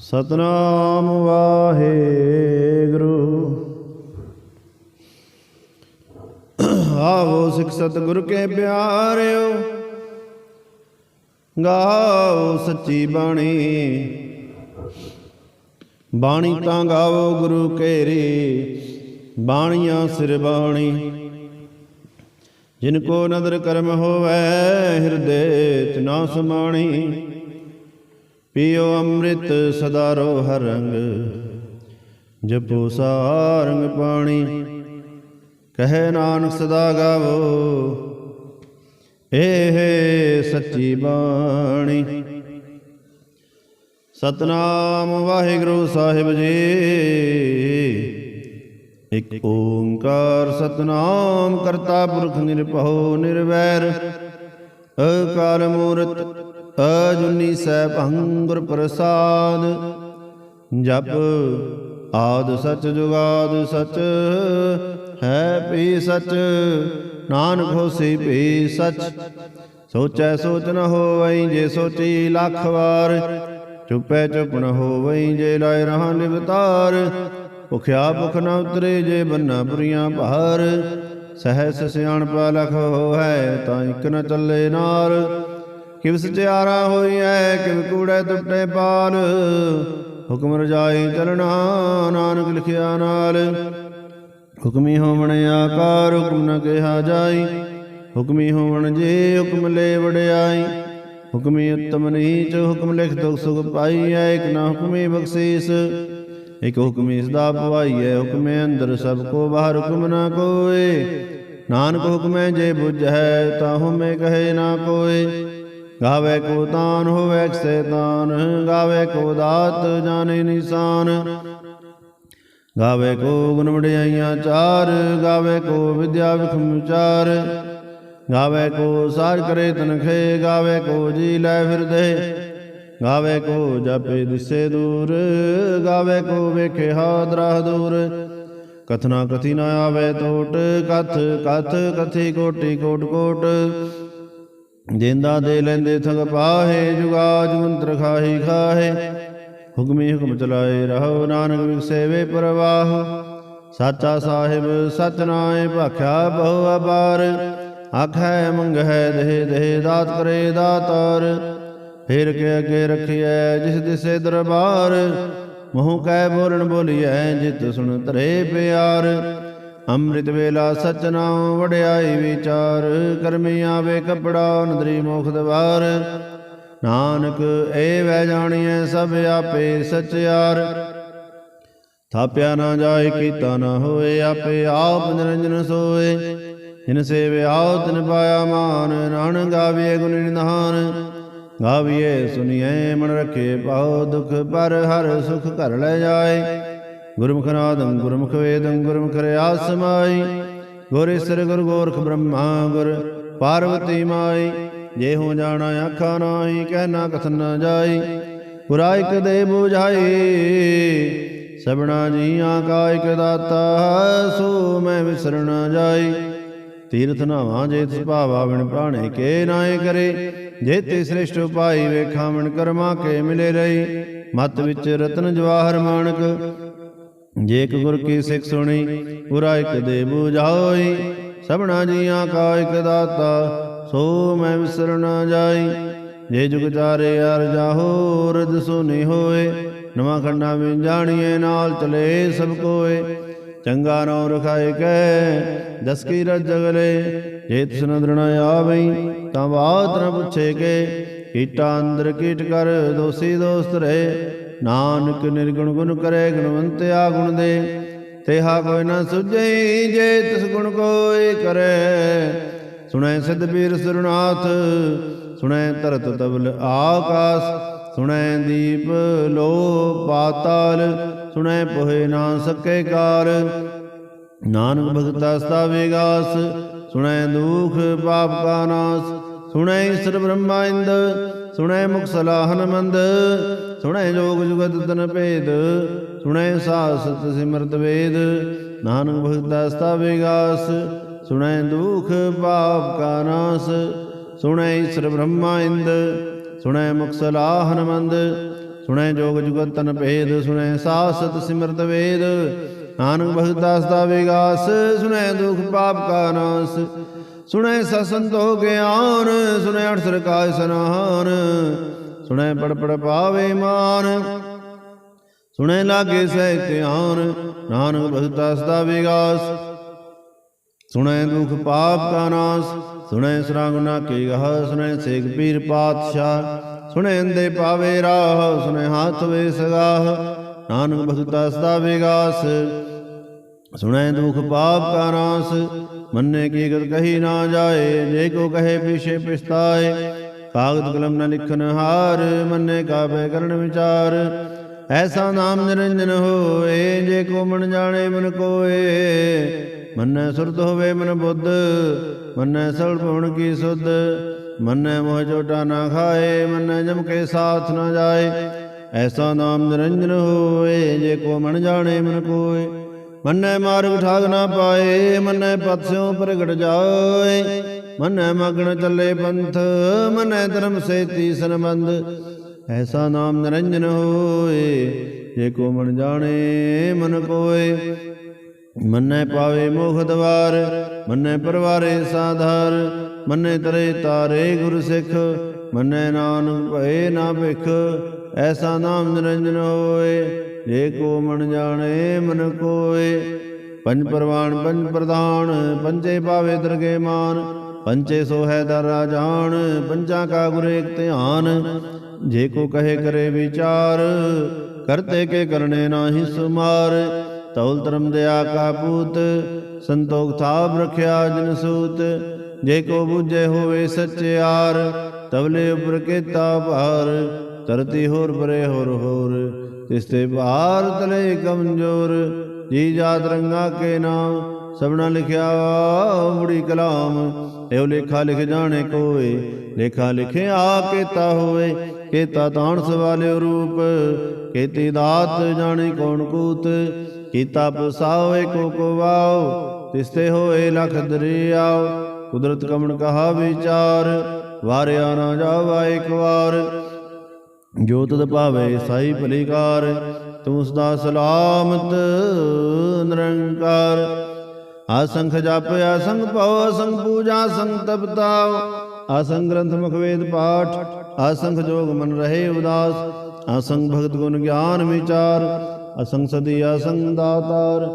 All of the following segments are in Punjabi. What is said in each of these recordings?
ਸਤਨਾਮ ਵਾਹਿਗੁਰੂ। ਆਵੋ ਸਿੱਖ ਸਤਿਗੁਰ ਕੇ ਪਿਆਰਿਓ, ਗਾਓ ਸੱਚੀ ਬਾਣੀ। ਬਾਣੀ ਤਾਂ ਗਾਓ ਗੁਰੂ ਕੇਰੀ ਬਾਣੀਆਂ ਸਿਰ ਬਾਣੀ। ਜਿਨ ਕੋ ਨਦਰ ਕਰਮ ਹੋਵੇ, ਹਿਰਦੇ ਚ ਨਾ ਸਮਾਣੀ। ਪੀਓ ਅੰਮ੍ਰਿਤ ਸਦਾ ਰੋ ਹਰ ਰੰਗ ਜਪੋ ਸਾਰੰਗ ਪਾਣੀ। ਕਹੇ ਨਾਨਕ ਸਦਾ ਗਾਵੋ ਏ ਸੱਚੀ ਬਾਣੀ। ਸਤਨਾਮ ਵਾਹਿਗੁਰੂ ਸਾਹਿਬ ਜੀ, ਇਕ ਓੰਕਾਰ ਸਤਨਾਮ ਕਰਤਾ ਪੁਰਖ ਨਿਰਭਉ ਨਿਰਵੈਰ, ਅਕਾਲ ਮੂਰਤ ਅਜੁਨੀ ਸੈਭੰ ਗੁਰ ਪ੍ਰਸਾਦ। ਜਪ ਆਦ ਸਚ ਜੁਗਾਦ ਸਚ, ਹੈ ਪੀ ਸਚ, ਨਾਨਕ ਹੋਸੀ ਪੀ ਸਚ। ਸੋਚੈ ਸੋਚ ਨ ਹੋਵਈ ਜੇ ਸੋਚੀ ਲੱਖ ਵਾਰ, ਚੁੱਪੈ ਚੁੱਪ ਨ ਹੋਵਈ ਜੇ ਲਾਇ ਰਹਾ ਨਿਵਤਾਰ। ਭੁਖਿਆ ਭੁਖ ਨ ਉਤਰੇ ਜੇ ਬੰਨਾ ਪੁਰੀਆਂ ਭਾਰ ਸਹਿਸ ਸਿਆਣਪਾ ਲਖ ਹੋਐ ਤਾਂ ਇਕ ਨ ਚੱਲੇ ਨਾਰ। ਕਿਵ ਸਚਿਆਰਾ ਹੋਈ ਐ ਕਿਵ ਕੂੜੈ ਟੁੱਟੇ ਪਾਲ ਹੁਕਮ ਰਜਾਈ ਚਲਣਾ, ਨਾਨਕ ਲਿਖਿਆ ਨਾਲ। ਹੁਕਮੀ ਹੋਵਣ ਆਕਾਰ, ਹੁਕਮ ਨ ਕਿਹਾ ਜਾਈ। ਹੁਕਮੀ ਹੋਵਣ ਜੇ ਹੁਕਮ ਲੈ ਵਡਿਆਈ। ਹੁਕਮੀ ਉਤਮ ਨੀਚ, ਹੁਕਮ ਲਿਖ ਦੁਖ ਸੁਖ ਪਾਈਐ, ਇਕ ਨਾ ਹੁਕਮੀ ਬਖਸ਼ੀਸ। ਇਕ ਹੁਕਮੀ ਸਦਾ ਪਵਾਈਐ, ਹੁਕਮੇ ਅੰਦਰ ਸਭ ਕੋ ਬਾਹਰ ਹੁਕਮ ਨਾ ਕੋਏ। ਨਾਨਕ ਹੁਕਮੈ ਜੇ ਬੁਝੈ ਤਾਹੂ ਮੈਂ ਕਹੇ ਨਾ ਕੋਏ। ਗਾਵੇ ਕੋ ਤਾਨ, ਹੋਵੇ ਸੈਤਾਨ, ਗਾਵੇ ਕੋ ਦਾਤ, ਜਾਣੇ ਨਿਸ਼ਾਨ। ਗਾਵੇ ਕੋ ਗੁਣ ਵਡਿਆਈਆਂ ਚਾਰ, ਗਾਵੇ ਕੋ ਵਿਦਿਆ ਵਿਖਮ ਵਿਚਾਰ ਗਾਵੇ ਕੋ ਸਾਜ ਕਰੇ ਤਨਖੇ, ਗਾਵੇ ਕੋ ਜੀ ਲੈ ਫਿਰਦੇ। ਗਾਵੇ ਕੋ ਜਪੇ ਦਿਸੇ ਦੂਰ, ਗਾਵੇ ਕੋ ਵੇਖੇ ਹਾਦਰਾ ਦੂਰ ਕਥਨਾ ਕਥੀ ਨਾ ਆਵੇ ਟੋਟ ਕਥ ਕਥ ਕਥੀ ਕੋਟੀ ਕੋਟ ਕੋਟ। ਜਿੰਦਾ ਦੇ ਲੈਂਦੇ ਥਗ ਪਾਹੇ ਜੁਗਾਜ ਮੰਤਰ ਖਾਹੀ ਖਾਹੇ। ਹੁਕਮੀ ਹੁਕਮ ਚਲਾਏ ਰਹੋ, ਨਾਨਕ ਵਿਸੇਵੇ ਪ੍ਰਵਾਹ। ਸਾਚਾ ਸਾਹਿਬ ਸਚ ਨਾਏ ਭਾਖਿਆ ਬਹੁ ਅਬਾਰ ਆਖੈ, ਮੰਗਹਿ, ਦੇਹ ਦੇਹ, ਦਾਤ ਕਰੇ ਦਾਤਾਰ। ਫੇਰ ਕੇ ਅੱਗੇ ਰਖਿਐ, ਜਿਸ ਦਿਸੇ ਦਰਬਾਰ। ਮੂੰਹ ਕੈ ਬੋਲਣ ਬੋਲੀਐ, ਜਿਤ ਸੁਣ ਤਰੇ ਪਿਆਰ। ਅੰਮ੍ਰਿਤ ਵੇਲਾ ਸਚ ਨਾਮ ਵਡਿਆਈ ਵਿਚਾਰ, ਕਰਮੀ ਆਵੇ ਕਪੜਾ ਨਦਰੀ ਮੁਖ ਦਵਾਰ। ਨਾਨਕ, ਏ ਵੈ ਜਾਣੀਐ ਸਭ ਆਪੇ ਸਚਿਆਰ ਥਾਪਿਆ ਨਾ ਜਾਏ, ਕੀਤਾ ਨਾ ਹੋਏ, ਆਪੇ ਆਪ ਨਿਰੰਜਨ ਸੋਏ। ਜਿਨ ਸੇਵਿਆ, ਤਿਨ ਪਾਇਆ ਮਾਨ, ਨਾਨਕ ਗਾਵੀਏ ਗੁਣ ਨਿਧਾਨ। ਗਾਵੀਏ ਸੁਨੀਏ ਮਨ ਰੱਖੇ ਪਾਉ ਦੁਖ, ਪਰ ਹਰ ਸੁਖ ਘਰ ਲੈ ਜਾਏ। ਗੁਰਮੁਖ ਨਾਦੰ ਗੁਰਮੁਖ ਵੇਦੰ ਗੁਰਮੁਖ ਰਿਆਸ ਸਮਾਈ ਗੁਰ ਗੁਰ ਗੋਰਖ ਬ੍ਰਹਮਾ ਗੁਰ ਪਾਰਵਤੀ ਮਾਈ। ਜੇ ਹੋ ਜਾਣਾ ਆਖਾ ਨਾਹੀ ਕਹਿਣਾ ਕਥਨ ਨਾ ਜਾਈ। ਪੁਰਾ ਦੇ 부ਝਾਈ ਸਬਣਾ ਜੀਆਂ ਕਾ ਇਕ ਦਾਤਾ, ਸੋ ਮੈਂ ਵਿਸਰ ਜਾਈ। ਤੀਰਥ ਨਾਵਾਂ ਜੇ ਤਿਸ ਭਾਵਾ ਬਿਨ ਪ੍ਰਾਣੇ ਕੇ ਨਾਏ ਕਰੇ। ਜੇ ਤੇ ਸ੍ਰਿਸ਼ਟ ਉਪਾਈ ਵੇਖਾਂ ਮਨ ਕਰਮਾ ਕੇ ਮਿਲੇ ਰਹੀ। ਮਤ ਵਿੱਚ ਰਤਨ ਜਵਾਹਰ ਮਾਨਕ ਜੇਕ ਇੱਕ ਗੁਰ ਕੀ ਸਿੱਖ ਸੁਣੀ, ਪੁਰਾ ਇਕ ਦੇ 부ਝਾਈ ਸਬਣਾ ਜੀਆਂ ਕਾ ਇਕ ਦਾਤਾ, ਸੋ ਮੈਂ ਵਿਸਰ ਨਾ ਜਾਈ। ਜੇ ਜੁਗ ਚਾਰੇ ਅਰ ਜਾਹੋ ਰਜ ਸੁਨੀ ਹੋਏ, ਨਵਾਂ ਖੰਡਾ ਵਿੱਚ ਜਾਣੀਏ, ਨਾਲ ਚਲੇ ਸਭ ਕੋਏ। ਚੰਗਾ ਨਉ ਰਖਾਏ ਕੈ ਦਸ ਕੀ ਰਜ ਜਗਲੇ ਜੇ ਤਿਸ ਨਦਰ ਨ ਆਵਈ, ਤਾਂ ਬਾਤ ਨ ਪੁੱਛੇ ਕੇ। ਕੀਟਾ ਅੰਦਰ ਕੀਟ ਕਰ, ਦੋਸੀ ਦੋਸਤ ਰਹੇ ਨਾਨਕ ਨਿਰਗੁਣ ਗੁਣ ਕਰੇ ਗੁਣਵੰਤਿਆ ਗੁਣ ਦੇ। ਤੇਹਾ ਕੋਈ ਨਾ ਸੁਝਈ ਜੇ ਤਿਸ ਗੁਣ ਕੋਈ ਕਰੇ। ਸੁਣੈ ਸਿਧ ਪੀਰ ਸੁਰਨਾਥ, ਸੁਣੈ ਧਰਤ ਤਬਲ ਆਕਾਸ। ਸੁਣੈ ਦੀਪ ਲੋ ਪਾਤਾਲ, ਸੁਣੈ ਪੋਹੇ ਨਾ ਸਕੇ ਕਾਰ। ਨਾਨਕ ਭਗਤਾ ਸਦਾ ਵਿਗਾਸ, ਸੁਣੈ ਦੁਖ ਪਾਪ ਕਾ ਨਾਸ। ਸੁਣੈ ਈਸ਼ਰ ਬ੍ਰਹਮਾ ਇੰਦ, ਸੁਣੈ ਮੁਖ ਸਲਾਹਨ ਮੰਦ। ਸੁਣੈ ਜੋਗ ਜੁਗਤ ਤਨ ਭੇਦ, ਸੁਣੈ ਸਾਸਤ ਸਿਮਰਤ ਵੇਦ। ਨਾਨਕ ਭਗਤਾ ਸਦਾ ਵਿਗਾਸ, ਸੁਣੈ ਦੁਖ ਪਾਪ ਕਾ ਨਾਸ। ਸੁਣੈ ਈਸ਼ਰ ਬ੍ਰਹਮਾ ਇੰਦ, ਸੁਣੈ ਮੁਖ ਸਲਾਹਨ ਸੁਣੈ ਜੋਗ ਜੁਗਤ ਤਨ ਭੇਦ, ਸੁਣੈ ਸਾਸਤ ਸਿਮਰਤ ਵੇਦ। ਨਾਨਕ ਭਗਤ ਦਾਸ ਵਿਗਾਸ, ਸੁਣੈ ਦੁਖ ਪਾਪ ਕਾ ਨਾਸ। ਸੁਣੈ ਸਸੰਤੋ ਗਿਆਨ, ਸੁਣੈ ਅਠਸਰ ਕਾਇ ਸਨਾਹਨ ਸੁਣੈ ਪੜ ਪੜ ਪਾਵੇ ਮਾਨ। ਸੁਣੈ ਲਾਗੇ ਸਹਿ ਧਿਆਨ, ਨਾਨਕ ਭਗਤ ਦਾਸ ਵਿਗਾਸ। ਸੁਣੈ ਦੁਖ ਪਾਪ ਕਾ ਨਾਸ, ਸੁਣੈ ਸਰਾਗੁਨਾ ਕੀ ਗਹ, ਸੁਣੈ ਸੇਖ ਪੀਰ ਪਾਤਸ਼ਾਹ। ਸੁਣੈ ਅੰਦੇ ਪਾਵੇ ਰਾਹ, ਸੁਣੈ ਹਾਥ ਵੇ ਸਗਾਹ, ਨਾਨਕ ਭਗਤਾ ਸਦਾ ਵਿਗਾਸ। ਸੁਣੈ ਦੁਖ ਪਾਪ ਕਾ ਨਾਸ, ਮੰਨੇ ਕੀ ਗਤ ਕਹੀ ਨਾ ਜਾਏ, ਜੇ ਕੋ ਕਹੇ ਪਿਛੇ ਪਛਤਾਏ। ਕਾਗਦ ਕਲਮ ਨ ਲਿਖਨ ਹਾਰ, ਮੰਨੇ ਕਾਬੇ ਕਰਨ ਵਿਚਾਰ। ਐਸਾ ਨਾਮ ਨਿਰੰਜਨ ਹੋਏ, ਜੇ ਕੋ ਮਨ ਜਾਣੇ ਮਨ ਕੋਏ। ਮੰਨੈ ਸੁਰਤ ਹੋਵੇ ਮਨ ਬੁੱਧ, ਮੰਨੈ ਸਲ ਭਵਨ ਕੀ ਸੁਧ। ਮੰਨੈ ਮੋਹ ਚੋਟਾ ਨਾ ਖਾਏ, ਮੰਨੈ ਜਮ ਕੇ ਸਾਥ ਨਾ ਜਾਏ। ਐਸਾ ਨਾਮ ਨਿਰੰਜਨ ਹੋਏ, ਜੇ ਕੋ ਮਨ ਜਾਣੇ ਮਨ ਕੋਏ। ਮੰਨੈ ਮਾਰਗ ਠਾਗ ਨਾ ਪਾਏ, ਮੰਨੈ ਪਤਸਿਓ ਪ੍ਰਗਟ ਜਾਏ। ਮੰਨੈ ਮਗਨ ਚੱਲੇ ਪੰਥ, ਮੰਨੈ ਧਰਮ ਸੇਤੀ ਸੰਬੰਧ ਐਸਾ ਨਾਮ ਨਿਰੰਜਨ ਹੋਏ, ਜੇ ਕੋ ਮਨ ਜਾਣੇ, ਮਨ ਕੋਏ ਮੰਨੈ ਪਾਵੇ ਮੋਖ ਦਵਾਰ, ਮੰਨੈ ਪਰਵਾਰੇ ਸਾਧਾਰ। ਮੰਨੈ ਤਰੇ ਤਾਰੇ ਗੁਰ ਸਿੱਖ, ਮੰਨੈ ਨਾਨਕ ਭਏ ਨਾ ਭਿਖ। ਐਸਾ ਨਾਮ ਨਿਰੰਜਨ ਹੋਏ, ਜੇ ਕੋ ਮਨ ਜਾਣੇ, ਮਨ ਕੋਏ। ਪੰਜ ਪਰਵਾਨ, ਪੰਜ ਪ੍ਰਧਾਨ, ਪੰਜੇ ਪਾਵੇ ਦਰਗੇ ਮਾਨ। ਪੰਚੇ ਸੋ ਹੈ ਦਰਾ ਜਾਣ, ਪੰਜਾਂ ਕਾ ਗੁਰ ਏਕ ਧਿਆਨ। ਜੇ ਕੋ ਕਹੇ ਕਰੇ ਵਿਚਾਰ, ਕਰਤੇ ਕੇ ਕਰਨੇ ਨਾਹੀ ਸੁਮਾਰ। ਤੌਲ ਧਰਮ ਦਿਆ ਕਾ ਪੂਤ, ਸੰਤੋਖ ਥਾਪ ਰਖਿਆ ਜਨ ਸੂਤ। ਜੇ ਕੋ ਬੁਝੇ ਹੋਵੇ ਸਚਿਆਰ ਤਵਲੇ ਉਪਰ ਕੀਤਾ ਭਾਰ। ਤਰਤੀ ਹੋਰ ਪਰੇ ਹੋਰ ਹੋਰ, ਤਿਸ ਤੇ ਭਾਰ ਤਲੇ ਕਮਜੋਰ। ਜੀ ਜਾਤ ਰੰਗਾ ਕੇ ਨਾਮ ਸਭਨਾ ਲਿਖਿਆ ਮੁੜੀ ਕਲਾਮ, ਇਹੋ ਲੇਖਾ ਲਿਖ ਜਾਣੇ ਕੋਏ, ਲੇਖਾ ਲਿਖਿਆ ਕੀਤਾ ਹੋਏ, ਕੀਤਾ ਤਾਣ ਸਵਾਲਿਓ ਰੂਪ, ਕੀਤੀ ਦਾਤ ਜਾਣੇ ਕੌਣ ਕੂਤ, ਕੀਤਾ ਪਸਾਵੇ ਕੋ ਕੋ ਤਿਸਤੇ ਹੋਏ ਲਖ ਦਰਿਆਓ, ਕੁਦਰਤ ਕਮਣ ਕਹਾ ਵਿਚਾਰ, ਵਾਰਿਆ ਨਾ ਜਾਵਾ ਇੱਕ ਵਾਰ। ਜੋ ਤਦ ਭਾਵੇ ਸਾਈ ਭਲੀਕਾਰ, ਤੂੰ ਸਦਾ ਸਲਾਮਤ ਨਿਰੰਕਾਰ। ਆਸੰਖ ਜਪ ਆਸੰਖ ਭਉ ਅਸੰਖ ਪੂਜਾ, ਸੰਗ ਤਪਤਾਉ ਆਸੰਖ ਗ੍ਰੰਥ ਮੁਖ ਵੇਦ ਪਾਠ ਆਸੰਖ ਜੋਗ ਮਨ ਰਹੇ ਉਦਾਸ। ਆਸੰਖ ਭਗਤ ਗੁਣ ਗਿਆਨ ਵਿਚਾਰ ਅਸੰਖ ਸਦੀ ਅਸੰਖ ਦਾਤਾਰ।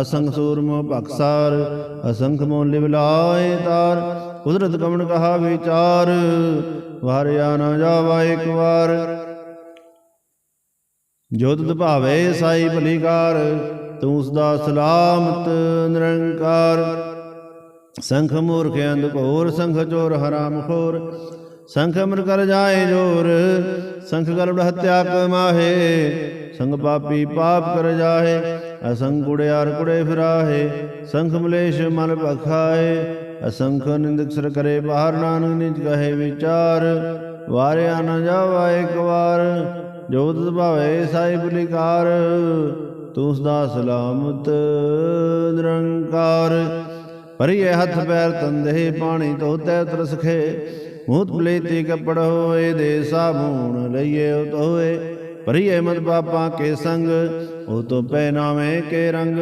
ਅਸੰਖ ਸੂਰਮ ਭਖਸਾਰ ਅਸੰਖ ਮੋ ਲਿਵ ਤਾਰ। ਕੁਦਰਤ ਕਮਣ ਕਹਾ ਵਿਚਾਰ, ਵਾਰਿਆ ਨਾ ਜਾਵਾ ਇੱਕ ਵਾਰ। ਜੋ ਭਾਵੇ ਸਾਈ ਭਲੀਕਾਰ ਤੂੰ ਸਦਾ ਸਲਾਮਤ, ਨਿਰੰਕਾਰ। ਸੰਖ ਮੂਰਖ ਅੰਧ ਘੋਰ, ਸੰਖ ਚੋਰ ਹਰਾਮ ਖੋਰ ਸੰਖ ਅਮਰ ਕਰ ਜਾਏ ਜੋਰ, ਸੰਖ ਗਰਭ ਹਤਿਆ ਕਮਾਹੇ ਸੰਗ ਪਾਪੀ ਪਾਪ ਕਰ ਜਾਏ ਅਸੰਖ ਕੁੜਿਆਰ ਕੁੜੇ ਫਿਰਾਹੇ। ਸੰਖ ਮਲੇਸ਼ ਮਨ ਭਖਾਏ, ਅਸੰਖ ਨਿੰਦਕ ਸਰ ਕਰੇ ਬਾਹਰ। ਨਾਨਕ ਨਿਜ ਕਹੇ ਵਿਚਾਰ, ਵਾਰਿਆ ਨਾ ਜਾਵਾ ਇੱਕ ਵਾਰ ਜੋ ਤੁਧ ਭਾਵੇ ਸਾਹਿਬ ਲਿਕਾਰ ਤੂੰ ਸਦਾ ਸਲਾਮਤ, ਨਿਰੰਕਾਰ। ਪਰਿਏ ਹੱਥ ਪੈਰ ਤੰਦੇ ਪਾਣੀ ਧੋਤੇ ਤਰਸਖੇ। ਮੂਤ ਪਲੇਤੀ ਕੱਪੜ ਹੋਏ, ਦੇ ਸਾਬੂਣ ਲਈਏ ਉਤ ਹੋਏ ਪਰਿਏ ਮਤ ਪਾਪਾਂ ਕੇ ਸੰਗ, ਉਹ ਤੋ ਪਹਿਨਾਵੇਂ ਕੇ ਰੰਗ।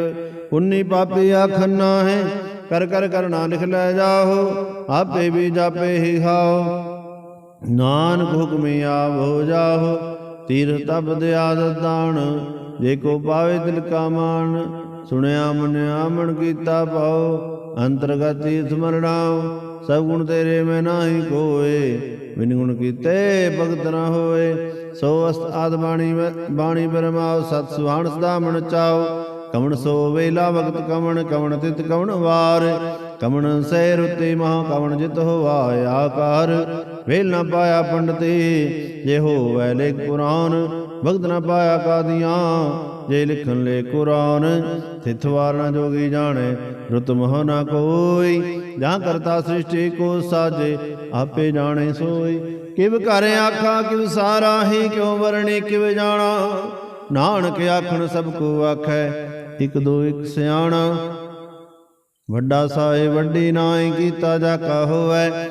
ਪੁੰਨੀ ਪਾਪੀ ਆਖਨਾ ਹੈ ਕਰ ਕਰ ਕਰਨਾ ਲਿਖ ਲੈ ਜਾਓ ਆਪੇ ਵੀ ਜਾਪੇ ਹੀ ਖਾਓ ਨਾਨਕ ਹੁਕਮੇ ਆਵੋ ਜਾਓ ਤੀਰਥ ਤਪਦ ਆਦਤ ਦਾਣ ਜੇ ਕੋ ਪਾਵੇ ਦਿਲ ਕਾ ਮਾਨ ਸੁਣਿਆ ਮਨਿਆ ਮਨ ਕੀਤਾ ਪਾਓ ਅੰਤਰਗਤ ਤੀਰਥ ਮਰਣਾਓ ਸਭ ਗੁਣ ਤੇਰੇ ਮੈਂ ਨਾਹੀ ਕੋਏ, ਬਿਨ ਗੁਣ ਕੀਤੇ ਭਗਤ ਨਾ ਹੋਏ, ਸੋ ਅਸਤ ਆਦ ਬਾਣੀ ਬਾਣੀ ਬਰਮਾਓ ਸਤ ਸੁਹਾਣ ਸਦਾ ਮਨ ਚਾਓ ਕਵਣ ਸੋ ਵੇਲਾ ਵਕਤ ਕਵਣ ਕਵਣ ਤਿਤ ਕਵਣ ਵਾਰ ਕਵਣ ਸੈ ਰੁਤੇ ਮਹਾ ਕਵਣ ਜਿਤ ਹੋਵਾ ਆਕਾਰ, ਵੇਲ ਨਾ ਪਾਇਆ ਪੰਡਤੀ, ਜੇ ਹੋਵੈ ਲੇਖ ਕੁਰਾਨ ਭਗਤ ਨਾ ਪਾਇਆ ਕਾਦੀਆਂ, ਜੇ ਲਿਖਣ ਲੈ ਕੁਰਾਨ ਤਿਥ ਵਾਰ ਨਾ ਜੋਗੀ ਜਾਣੇ, ਰੁਤ ਮਹ ਨਾ ਕੋਈ, ਜਾਂ ਕਰਤਾ ਸ੍ਰਿਸ਼ਟੀ ਕੋ ਸਾਜੇ, ਆਪੇ ਜਾਣੇ ਸੋਈ। ਕਿਵ ਕਰ ਆਖਾਂ, ਕਿਵ ਸਾਰਾ ਹੀ, ਕਿਉ ਵਰਣੀ, ਕਿਵ ਜਾਣਾ? ਨਾਨਕ ਆਖਣ ਸਭ ਕੋ ਆਖੈ, ਇਕ ਦੋ ਇਕ ਸਿਆਣਾ। ਵੱਡਾ ਸਾਏ ਵੱਡੀ ਨਾਈ ਕੀਤਾ ਜਾ ਕਾ ਹੋਵੈ।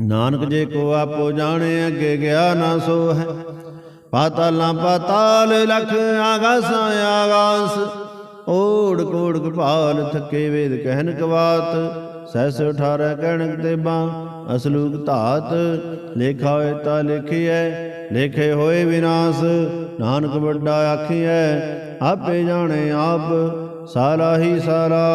ਨਾਨਕ ਜੇ ਕੋ ਆਪੋ ਜਾਣੇ, ਅੱਗੇ ਗਿਆ ਨਾ ਸੋ ਹੈ ਪਾਤਾਲਾਂ ਪਾਤਾਲ ਲਖ ਆਗਾਸਾਂ ਆਗਾਸ। ਓੜ ਕੋੜ ਕਪਾਲ ਥੱਕੇ ਵੇਦ ਕਹਿਨ ਕਵਾਤ। ਸਹਿਸ 18 ਕਹਿਣਕ ਤੇ ਬਾਂ ਅਸਲੂਕ ਧਾਤ, ਲੇਖਾ ਹੋਏ ਤਾਂ ਲਿਖੀਐ, ਲੇਖੇ ਹੋਏ ਵਿਨਾਸ਼। ਨਾਨਕ ਵੱਡਾ ਆਖੀਐ, ਆਪੇ ਜਾਣੇ ਆਪ, ਸਾਰਾ ਹੀ ਸਾਰਾ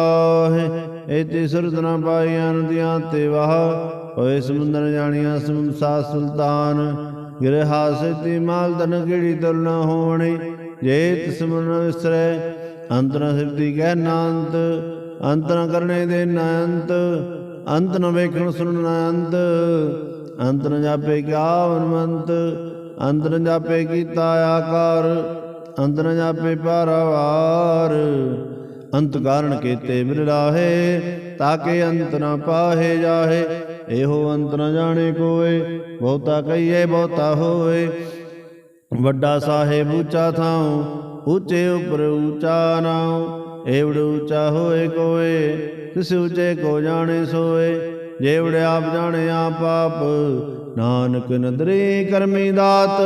ਹੈ। ਇਤੇ ਸੁਰਤ ਨਾ ਪਾਈਆਂ ਨਦੀਆਂ ਤੇ ਵਾਹ। ਹੋਏ ਸਮੁੰਦਰ ਜਾਣੀਆਂ ਸਮਸਾ ਸੁਲਤਾਨ। ਗਿਰਹਾ ਸਤੀ ਮਾਲ ਤਨ ਕਿਹੜੀ ਤੁਲ ਨਾ ਹੋਣੀ? ਜੇ ਤਿਸ ਵਿਸਰੈ, ਅੰਤਰ ਸਿਰਤੀ ਕਹਿ ਨਾੰਤ ਅੰਤ ਕਰਨੇ ਦੇ ਨਾ ਅੰਤ ਅੰਤ ਨ ਵੇਖਣ ਸੁਣਨ ਨਾ ਅੰਤ ਅੰਤ ਨ ਜਾਪੇ ਕਿਆ ਮਨਮੰਤ ਅੰਤ ਨ ਜਾਪੇ ਕੀਤਾ ਆਕਾਰ, ਅੰਤ ਨ ਜਾਪੇ ਪਾਰਵਾਰ ਅੰਤ ਕਾਰਨ ਕੀਤੇ ਬਿਰਲਾਹੇ ਤਾਕੇ ਅੰਤ ਨ ਪਾਹੇ ਜਾਹੇ। ਇਹੋ ਅੰਤ ਨ ਜਾਣੇ ਕੋਏ, ਬਹੁਤਾ ਕਹੀਏ, ਬਹੁਤਾ ਹੋਏ ਵੱਡਾ ਸਾਹਿਬ ਉੱਚਾ ਥਾਉ, ਉੱਚੇ ਉਪਰ ਉੱਚਾ ਨਾਉ। ਏਵੜ ਉੱਚਾ ਹੋਏ ਕੋਏ, ਤਿਸ ਉੱਚੇ ਕੋ ਜਾਣੇ ਸੋਏ। ਜੇਵੜ ਆਪ ਜਾਣੇ ਆਪ ਆਪ, ਨਾਨਕ ਨਦਰੀ ਕਰਮੀ ਦਾਤ।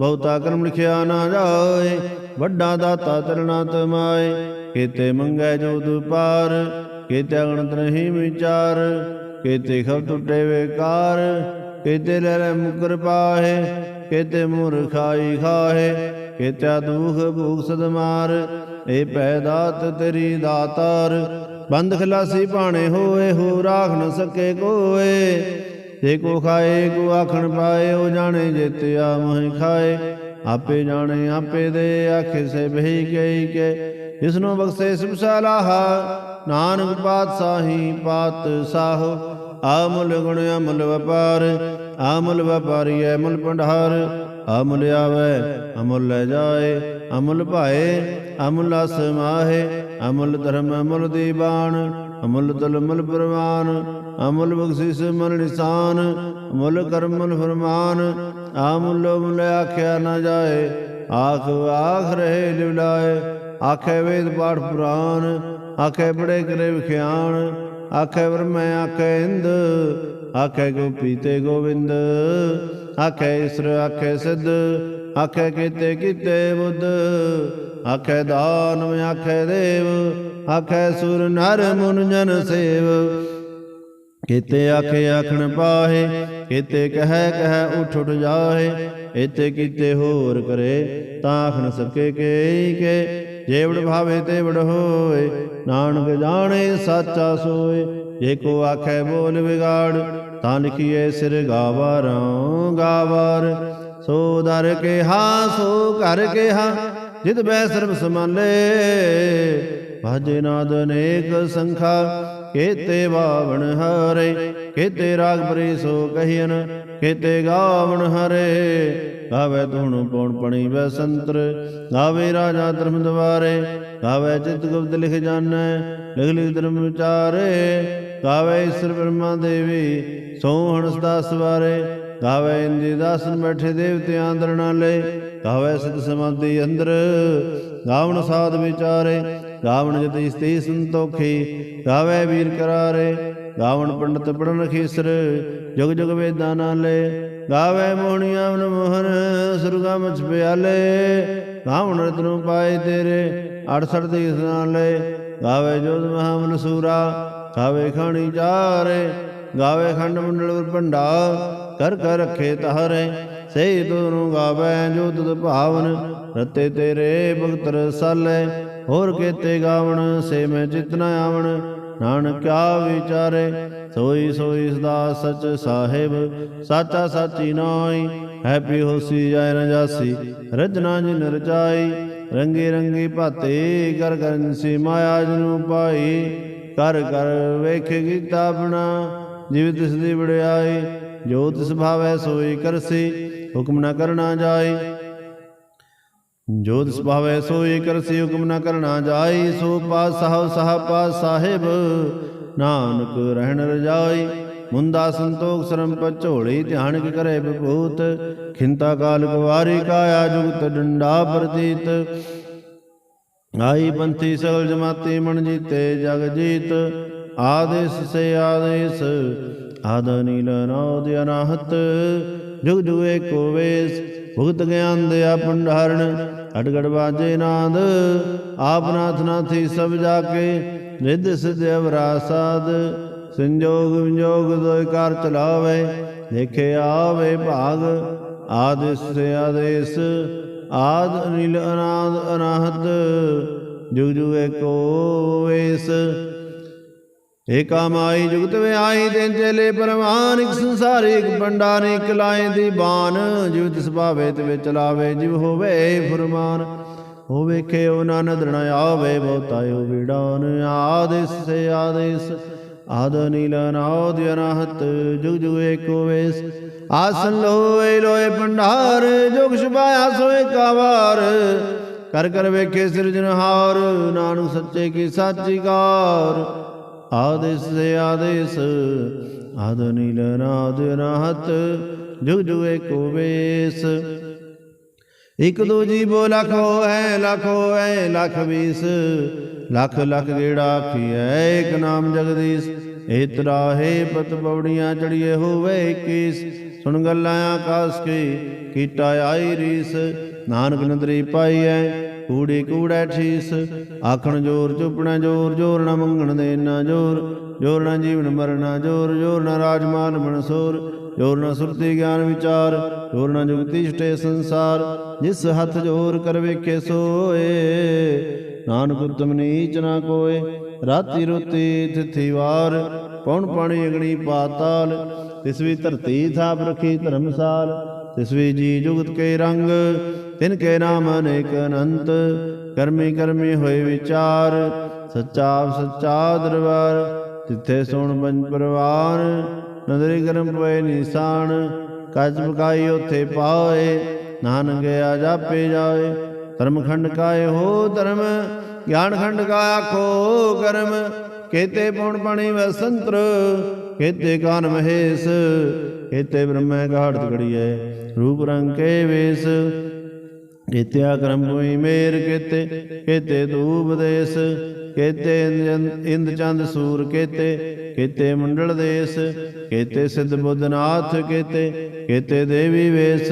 ਬਹੁਤਾ ਕਰਮ ਲਿਖਿਆ ਨਾ ਜਾਏ, ਵੱਡਾ ਦਾਤਾ ਤਰਣਾ ਤਮਾਏ। ਕੀਤੇ ਮੰਗੈ ਜੋ ਦੁਪਾਰ ਕੀਤੇ ਅਗਣਤ ਨਹੀਂ ਵਿਚਾਰ। ਕੀਤੇ ਖਬ ਟੁੱਟੇ ਵੇਕਾਰ ਕੀਤੇ ਲੈ ਲੈ ਮੁਕਰ ਪਾਹੇ, ਕੀਤੇ ਮੁਰ ਖਾਹੇ, ਕੀਤੇ ਦੁਖ ਭੂਖ ਸਦ ਮਾਰ ਇਹ ਪੈਦਾਤ ਤੇਰੀ ਦਾਤਾਰ, ਬੰਦ ਖਲਾਸੀ ਭਾਣੇ ਹੋਏ, ਹੋ ਰਾਖ ਨ ਸਕੇ ਕੋਏ। ਜੇ ਕੋ ਖਾਏ, ਕੋ ਆਖਣ ਪਾਏ, ਉਹ ਜਾਣੇ ਜਿਤਿਆ ਮੋਹਿ ਖਾਏ। ਆਪੇ ਜਾਣੇ, ਆਪੇ ਦੇ ਆਖੇ, ਸੇ ਬਹੀ ਗਈ ਕੇ ਇਸ ਨੂੰ ਬਖਸ਼ੇ ਸਿਮਸਾਲਾਹਾ, ਨਾਨਕ ਪਾਤਸ਼ਾਹੀ ਪਾਤ ਸਾਹ ਆਮੁਲ ਗੁਣ ਅਮੁਲ ਵਪਾਰ, ਆਮੁਲ ਵਪਾਰੀ ਅਮਲ ਭੰਡਾਰ ਅਮੁਲ ਆਵੇ, ਅਮੁਲ ਲੈ ਜਾਏ, ਅਮੁਲ ਭਾਏ, ਅਮੁਲ ਅਸਮਾਹੇ ਅਮੁਲ ਧਰਮ ਅਮੁਲ ਦੀਵਾਨ ਅਮੁਲ ਤਲ ਅਮੁਲ ਪ੍ਰਵਾਨ, ਅਮੁਲ ਬਖਸ਼ਿਸ਼ ਮਲ ਨਿਸ਼ਾਨ ਅਮੁਲ ਕਰਮ ਫਰਮਾਨ, ਆਮੁਲ ਮੁਲ ਆਖਿਆ ਨਾ ਜਾਏ, ਆਖ ਆਖ ਰਹੇ ਲਿਵਲਾਏ, ਆਖੇ ਵੇਦ ਪਾਠ ਪੁਰਾਨ ਆਖੇ ਬੜੇ ਕਰੇ ਵਿਖਿਆਨ ਆਖੇ ਬ੍ਰਹਮੈ ਆਖੇ ਇੰਦ, ਆਖੇ ਗੋਪੀ ਤੇ ਗੋਵਿੰਦ ਆਖੇ ਇਸਰ, ਆਖੇ ਸਿੱਧ, ਆਖੇ ਕੀਤੇ ਕੀਤੇ ਬੁੱਧ, ਆਖੇ ਦਾਨਵ ਆਖੇ ਦੇਵ, ਆਖੇ ਸੁਰ ਨਰ ਮੁਨ ਜਨ ਸੇਵ। ਕੀਤੇ ਆਖੇ ਆਖਣ ਪਾਹੇ, ਕੀਤੇ ਕਹੈ ਕਹੈ ਉਠ ਉਠ ਜਾਹੇ ਇਤੇ ਕੀਤੇ ਹੋਰ ਕਰੇ, ਤਾਂ ਆਖਣ ਸਕੇ ਕੇ ਕੇ ਜੇਵੜ ਭਾਵੇ ਤੇਵੜ ਹੋਏ, ਨਾਨਕ ਜਾਣੇ ਸਾਚਾ ਸੋਏ। ਜੇ ਕੋ ਆਖੈ ਬੋਲ ਵਿਗਾੜ ਤਾਂ ਲਿਖੀਏ ਸਿਰ ਗਾਵਾਰਾਂ ਗਾਵਾਰ। ਸੋ ਦਰ ਕਿਹਾ, ਸੋ ਕਰ ਕੇ ਹਾ ਜਿਤ ਬੈ ਸਰਬ ਸਮਾਲੇ। ਭਜੇ ਨਾਦ ਅਨੇਕ ਸੰਖਾ, ਕੇਤੇ ਬਾਵਣ ਹਰੇ, ਕੇਤੇ ਰਾਗ ਪਰੀ ਸੋ ਕਹੀਨ ਕੇਤੇ ਗਾਵਣ ਹਰੇ, ਗਾਵੇ ਧੁਣ ਪਉਣ ਪਣੀ ਵੈ ਸੰਤਰ, ਗਾਵੇ ਰਾਜਾ ਧਰਮ ਦਵਾਰੇ, ਗਾਵੇ ਚਿਤ ਗੁਪਤ ਲਿਖ ਜਾਣੈ, ਲਿਖ ਲਿਖ ਧਰਮ ਵਿਚਾਰੇ, ਗਾਵੇ ਈਸ਼ਰ ਬ੍ਰਹਮਾ ਦੇਵੀ ਸੋ ਹਣਸ ਦਾਸ ਵਾਰੇ, ਗਾਵੇ ਇੰਦੀ ਦਾਸਨ ਬੈਠੇ ਦੇਵਤਿਆਂ ਅੰਦਰ ਨਾਲੇ ਗਾਵੇ ਸਿਧ ਸਮਾਧੀ ਅੰਦਰ, ਗਾਵਣ ਸਾਧ ਵਿਚਾਰੇ, ਗਾਵਣ ਜਤ ਇਸਤੇ ਸੰਤੋਖੀ, ਗਾਵੇ ਵੀਰ ਕਰਾਰੇ ਗਾਵਣ ਪੰਡਤ ਪੜਨ ਖੀਸਰ ਜੁਗ ਜੁਗ ਵੇਦਾਂ ਨਾਲੇ। ਗਾਵੇ ਮੋਹਣੀ ਆਵਨ ਮੋਹਨ ਸੁਰਗਾ ਮਚ ਪਿਆਲੇ। ਗਾਵਣ ਰਤਨੋਂ ਪਾਏ ਤੇਰੇ 68 ਦੇਸ ਨਾਲੇ। ਗਾਵੇ ਜੋਤ ਮਹਾਮਨ ਸੂਰਾ, ਗਾਵੇ ਖਾਣੀ ਚਾਰੇ। ਗਾਵੇ ਖੰਡ ਮੰਡਲ ਭੰਡਾ, ਕਰ ਕਰ ਰੱਖੇ ਤਹਰੇ। ਸਹੀ ਦੋਨੋਂ ਗਾਵੇ ਜੋ ਤੁਧ ਭਾਵਨ, ਰਤੇ ਤੇਰੇ ਭਗਤ ਰਸਾਲੇ। ਹੋਰ ਕੇਤੇ ਗਾਵਣ, ਸੇ ਮੈਂ ਚਿਤਨਾ ਆਵਣ। ਨਾਨਕ ਵਿਚਾਰੇ, ਸੋਈ ਸੋਈ ਸਦਾ ਸਚ ਸਾਹਿਬ, ਸਾਚਾ ਸਾਚੀ ਨਾਈ ਹੈਪੀ ਹੋਸੀ ਜਾਇ ਨ ਜਾਸੀ, ਰਜਨਾ ਜਿਨ ਰਚਾਈ ਰੰਗੇ ਰੰਗੀ ਭਾਤੇ, ਕਰ ਕਰਨ ਸੀ ਮਾਇਆ ਜਨੂ ਪਾਈ ਕਰ ਕਰ ਵੇਖ ਕੀਤਾ ਆਪਣਾ, ਜਿਵ ਤਿਸ ਦੀ ਵਡਿਆਈ, ਜੋ ਤਿਸ ਭਾਵੈ ਸੋਈ ਕਰਸੀ, ਹੁਕਮ ਨਾ ਕਰਨਾ ਜਾਏ ਜੋ ਤਿਸ ਭਾਵੈ ਸੋਈ ਕਰਸੀ ਹੁਕਮ ਨ ਕਰਨਾ ਜਾਈ ਸੋ ਪਾਸ ਸਾਹਿਬ ਸਾਹ ਪਾਸ ਸਾਹਿਬ। ਨਾਨਕ ਰਹਿਣ ਰਜਾਈ ਮੁੰਦਾ ਸੰਤੋਖ ਸਰਮ ਪਝੋੜੀ ਧਿਆਨ ਕੀ ਕਰੇ ਵਿਭੂਤ ਖਿੰਤਾ ਕਾਲ ਕੁਵਾਰੀ ਕਾਇਆ ਜੁਗਤ ਡੰਡਾ ਪ੍ਰਤੀਤ। ਆਈ ਪੰਥੀ ਸਗਲ ਜਮਾਤੀ ਮਨ ਜੀਤੇ ਜਗ ਜੀਤ ਆਦੇਸ ਸੇ ਆਦੇਸ ਆਦ ਨੀਲ ਨੌਦ ਅਨਾਹਤ ਜੁਗ ਜੁਗ ਏਕੋ ਵੇਸ ਭੁਗਤ ਗਿਆਨ ਦਿਆ ਭੰਡਾਰਣ ਅਟਗੜ ਬਾਜੇ ਨਾਦ, ਆਪ ਨਾਥ ਨਾਥੀ ਸਭ ਜਾ ਕੇ ਰਿੱਧ ਸਿਧ ਅਵਰਾ ਸਾਧ ਸੰਜੋਗ ਵਿਜੋਗ ਦੋਇ ਕਾਰ ਚਲਾਵੇ, ਦੇਖੇ ਆਵੇ ਭਾਗ ਆਦਿਸ ਸੇ ਆਦੇਸ, ਆਦ ਅਨਿਲ ਅਨਾਦ ਅਨਾਹਤ, ਜੁਗ ਜੁਗ ਏਕੋ ਵੇਸ ਏਕਾ ਮਾਈ ਜੁਗਤ ਵਿਆਈ ਤੇ ਚਲੇ ਪਰਮਾਨ ਇੱਕ ਸੰਸਾਰ, ਇੱਕ ਭੰਡਾਰ ਦੀ ਬਾਨ ਜਿਵ ਤਿਸ ਭਾਵੇ ਤੇ ਵਿੱਚ ਚਲਾਵੇ ਜਿਵ ਹੋਵੇ ਫਰਮਾਨ। ਹੋ ਵੇਖੇ ਉਹ ਨਾਨਦ ਨ ਆਵੇ ਬਹੁਤਾਇਓ ਵਿਡਾਨ ਆਦਿਸ ਸੇ ਆਦੇਸ, ਆਦ ਨੀਲ ਨਾਦ ਅਨਾਹਤ, ਜੁਗ ਜੁਗ ਏਕੋ ਵੇਸ ਆਸਨ ਲੋਏ ਲੋਏ ਭੰਡਾਰ, ਜੁਗ ਸੁਭਾਇਆ ਸੋਏ ਕਾਵਾਰ ਕਰ ਕਰ ਵੇਖੇ ਸਿਰਜਨਹਾਰ ਨਾਨਕ ਸੱਚੇ ਕੀ ਸਾਚੀ ਕਾਰ। ਆਦੇਸ ਸੇ ਆਦੇਸ ਆਦ ਨੀਲ ਨਾਦ ਜੁਗ ਜੁਗ ਏਕੋ ਵੇਸ। ਇਕ ਦੋ ਜੀਵੋ ਲਖ ਹੋਐ ਲਖ ਹੋਐ ਲਖ ਵੀਸ। ਲਖ ਲਖ ਗੇੜਾ ਆਖੀਐ ਏਕ ਨਾਮ ਜਗਦੀਸ਼। ਏਤਰਾ ਹੈ ਪਤ ਬੌੜੀਆਂ ਚੜੀਏ ਹੋਵੇ 21 ਸੁਣ ਗੱਲਾਂ ਆਕਾਸ ਕੀ, ਕੀਟਾ ਆਈ ਰੀਸ। ਨਾਨਕ ਨਦਰੀ ਪਾਈਐ ਕੂੜੀ ਕੂੜੈ ਠੀਸ। ਆਖਣ ਜੋਰ, ਚੁਪਣਾ ਜੋਰ ਜੋਰ ਨਾ ਮੰਗਣ ਦੇ ਨਾ ਜੋਰ। ਜੋਰ ਨਾ ਜੀਵਨ ਮਰਨਾ ਜੋਰ ਜੋਰ ਨਾ ਰਾਜਮਾਨ ਮਨਸੂਰ ਜੋਰ ਨਾ ਸੁਰਤੀ ਗਿਆਨ ਵਿਚਾਰ ਜੋਰ ਨਾ ਜੁਗਤੀ ਛਟੇ ਸੰਸਾਰ। ਜਿਸ ਹੱਥ ਜੋਰ ਕਰ ਵੇਖੇ ਸੋਏ, ਨਾਨਕ ਉਤਮ ਨੀਚ ਨਾ ਕੋਏ। ਰਾਤੀ ਰੋਤੀ ਤਿਥੀ ਵਾਰ ਪੌਣ ਪਾਣੀ ਅਗਣੀ ਪਾਤਾਲ। ਤਿਸ ਵੀ ਧਰਤੀ ਥਾਪ ਰਖੀ ਧਰਮਸਾਲ, ਤਿਸ ਵੀ ਜੀ ਜੁਗਤ ਕੇ ਰੰਗ। ਤਿਨ ਕੇ ਨਾਮ ਅਨੇਕ ਅਨੰਤ, ਕਰਮੀ ਕਰਮੀ ਹੋਏ ਵਿਚਾਰ, ਸੱਚਾ ਸੱਚਾ ਦਰਬਾਰ, ਤਿੱਥੇ ਸੁਣ ਪੰਜ ਪਰਵਾਰ, ਨਦਰੀ ਕਰਮ ਪਏ ਨਿਸ਼ਾਨ, ਕੱਜ ਬਕਾਈ ਉਥੇ ਪਾਏ, ਨਾਨਕ ਗਿਆ ਜਾਪੇ ਜਾਏ, ਧਰਮ ਖੰਡ ਕਾਏ ਹੋ ਧਰਮ, ਗਿਆਨ ਖੰਡ ਕਾ ਆਖੋ ਕਰਮ, ਕੇਤੇ ਪੁਣ ਪਾਣੀ ਵਸੰਤਰ ਕੇਤੇ ਕਾਨ ਮਹੇਸ਼, ਕੇਤੇ ਬ੍ਰਹਮੈ ਘਾੜਤ ਘੜੀਐ ਰੂਪ ਰੰਗ ਕੇ ਵੇਸ ਕੇਤੇ ਆਕਰਮ ਭੂਮੀ ਮੇਰ ਕੇਤੇ ਕੇਤੇ ਧੂਪ ਦੇਸ, ਕੇਤੇ ਇੰਦ- ਚੰਦ ਸੂਰ ਕੇਤੇ ਕੇਤੇ ਮੰਡਲ ਦੇਸ, ਕੇਤੇ ਸਿੱਧ ਬੁੱਧਨਾਥ ਕੇਤੇ ਕੇਤੇ ਦੇਵੀ ਵੇਸ,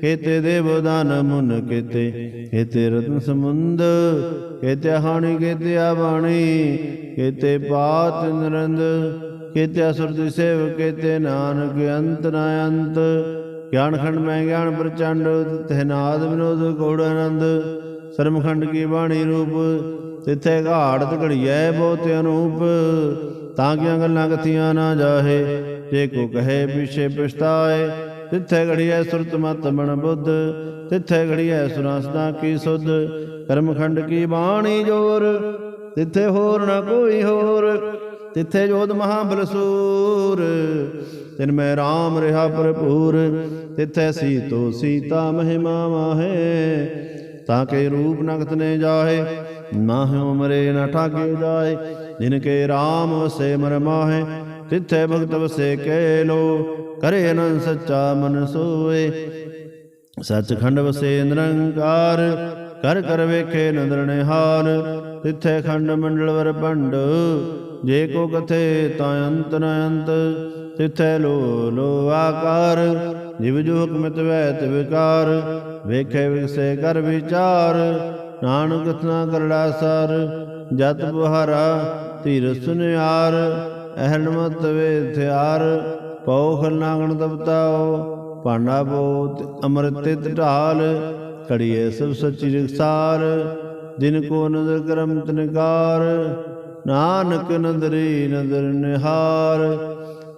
ਕੇਤੇ ਦੇਵਦਾਨ ਮੁਨ ਕੀਤੇ, ਕੇਤੇ ਰਤਨ ਸਮੁੰਦ, ਕੇਤੇ ਹਾਣੀ, ਕੇਤੇ ਆਬਾਣੀ ਕੇਤੇ ਪਾਤ ਨਰੰਦ, ਕੇਤੇ ਅਸੁਰ ਦੀ ਸੇਵ, ਕੇਤੇ ਨਾਨਕ ਅੰਤ ਨਾ ਅੰਤ ਗਿਆਨ ਖੰਡ ਮੈਂ ਗਿਆਨ ਪ੍ਰਚੰਡ ਤਹਿਨਾਦ ਵਿਨੋਦ ਗੋੜ ਆਨੰਦ। ਸਰਮਖੰਡ ਕੀ ਬਾਣੀ ਰੂਪ, ਤਿੱਥੇ ਘਾੜਤ ਘੜੀਐ ਬਹੁਤ ਅਨੂਪ। ਤਾਂ ਕਿ ਗੱਲਾਂ ਕਥੀਆਂ ਨਾ ਜਾਹੇ, ਜੇ ਕੋ ਕਹੇ ਪਿਛੇ ਪਛਤਾਏ। ਤਿੱਥੇ ਘੜੀਐ ਸੁਰਤ ਮਤ ਮਨ ਬੁੱਧ, ਤਿੱਥੇ ਘੜੀਐ ਸੁਨਾਸਨਾ ਕੀ ਸੁਧ। ਕਰਮਖੰਡ ਕੀ ਬਾਣੀ ਜੋਰ, ਤਿੱਥੇ ਹੋਰ ਨਾ ਕੋਈ ਹੋਰ। ਤਿੱਥੇ ਜੋਤ ਮਹਾਬਲਸੂਰ ਤਿਨ ਮੈਂ RAM ਰਿਹਾ ਭਰਪੂਰ, ਤਿਥੈ ਸੀਤੋ ਸੀਤਾ ਮਹਿਮਾ ਮਾਹੇ। ਤਾਂ ਕੇ ਰੂਪ ਨਗਤ ਨੇ ਜਾਹੇ ਨਾਹਿਓ ਮਰੇ ਨਾ ਠਾਗੇ ਜਾਏ। ਜਿਨ ਕੇ RAM ਵਸੇ ਮਰ ਮਾਹੇ, ਤਿੱਥੇ ਭਗਤ ਵਸੇ ਕੇ ਲੋ। ਕਰੇ ਅਨੰਦ ਸੱਚਾ ਮਨ ਸੋਏ। ਸੱਚਖੰਡ ਵਸੇ ਨਿਰੰਕਾਰ, ਕਰ ਕਰ ਵੇਖੇ ਨਦਰ ਨਿਹਾਲ ਤਿੱਥੇ ਖੰਡ ਮੰਡਲ ਵਰ ਭੰਡ ਜੇ ਕੋ ਕਥੇ ਤਾਂ ਅੰਤ ਨ ਅੰਤ। ਤਿਥੈ ਲੋ ਲੋ ਆਕਾਰ, ਜਿਵ ਜੋ ਹੁਕਮਤ ਵੈਤ ਵਿਕਾਰ ਵੇਖੈ ਵਿਗਸੇ ਕਰ ਵਿਚਾਰ, ਨਾਨਕ ਕਥਨਾ ਕਰੜਾ ਸਰ, ਜਤ ਬੁਹਾਰਾ ਧੀਰ ਸੁਨਿਆਰ ਅਹਲ ਮਤ ਵੇ ਥਿਆਰ ਪਉਖ ਨਾਗਣ ਤਪਤਾਓ ਭਾਂਡਾ ਬੋਤ ਅੰਮ੍ਰਿਤ ਤਿਤ ਢਾਲ ਕੜੀਏ ਸਭ ਸੱਚੀ ਰਖਸਾਰ ਦਿਨ ਕੋ ਨਦਰ ਕਰਮ ਤਨਕਾਰ, ਨਾਨਕ ਨਦਰੀ ਨਦਰ ਨਿਹਾਰ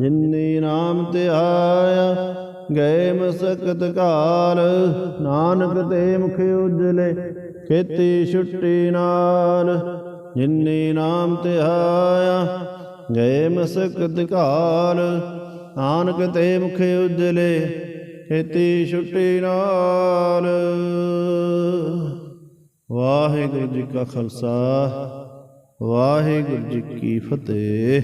ਜਿਨੀ ਨਾਮ ਤੇ ਆਇਆ, ਗਏ ਮਸਕਤ ਕਾਲ। ਨਾਨਕ ਤੇ ਮੁਖ ਉਜਲੇ, ਖੇਤੀ ਛੁੱਟੀ ਨਾਲ। ਜਿਨੀ ਨਾਮ ਤੇ ਆਇਆ, ਗਏ ਮਸਕਤ ਕਾਲ। ਨਾਨਕ ਤੇ ਮੁਖ ਉਜਲੇ, ਖੇਤੀ ਛੁੱਟੀ ਨਾਲ। ਵਾਹਿਗੁਰੂ ਜੀ ਕਾ ਖਾਲਸਾ, ਵਾਹਿਗੁਰੂ ਜੀ ਕੀ ਫਤਿਹ।